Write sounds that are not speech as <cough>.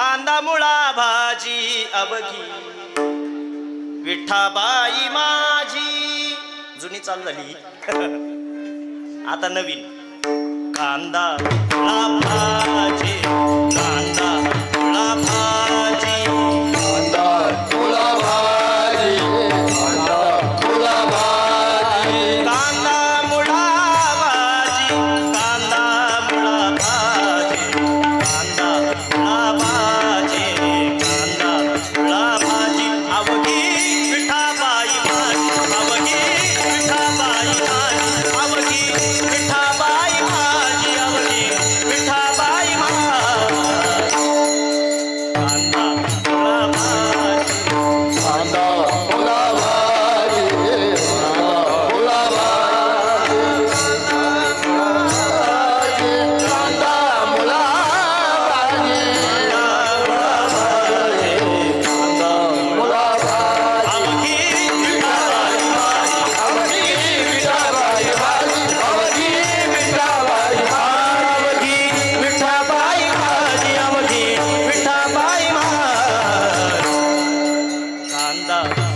कांदा मुळा भाजी अवघी. विठाबाई माझी. जुनी चालू झाली. <laughs> आता नवीन. कांदा. 나